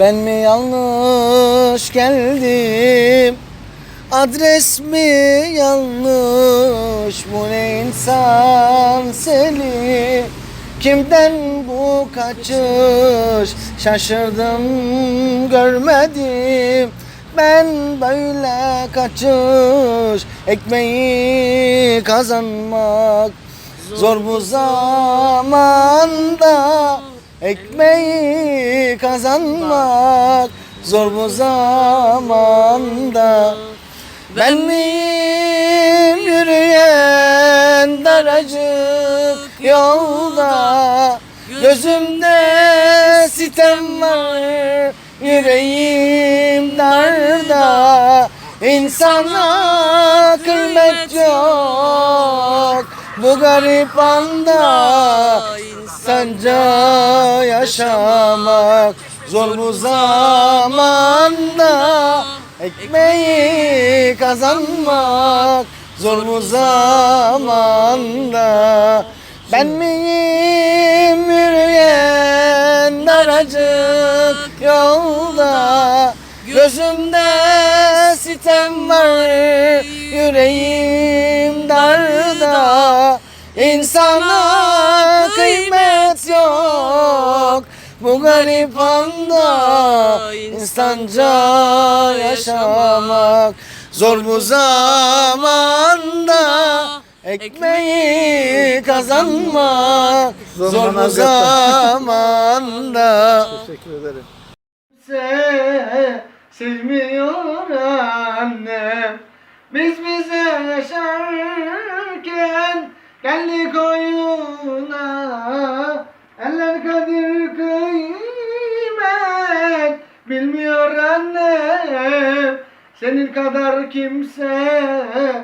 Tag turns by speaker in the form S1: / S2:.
S1: Ben mi yanlış geldim? Adres mi yanlış? Bu ne insan seni? Kimden bu kaçış? Şaşırdım görmedim. Ben böyle kaçış Ekmeği kazanmak Zor bu zamanda Ekmeği kazanmak Zor bu zamanda. Ben miyim yürüyen daracık yolda? Gözümde sitem var Yüreğim darda. İnsana kıymet yok Bu garip anda insanca yaşamak Zor bu zamanda. Ekmeği kazanmak Zor bu zamanda. Ben miyim yürüyen daracık yolda? Gözümde sitem var Yüreğim darda. İnsana garip anda insanca yaşamak. Zor bu zamanda Ekmeği kazanmak. Zor bu zamanda.
S2: Teşekkür ederim.
S1: sevmiyor annem Biz bize yaşarken geldik oyuna. Eller kadir kıymet bilmiyor annem Senin kadar kimse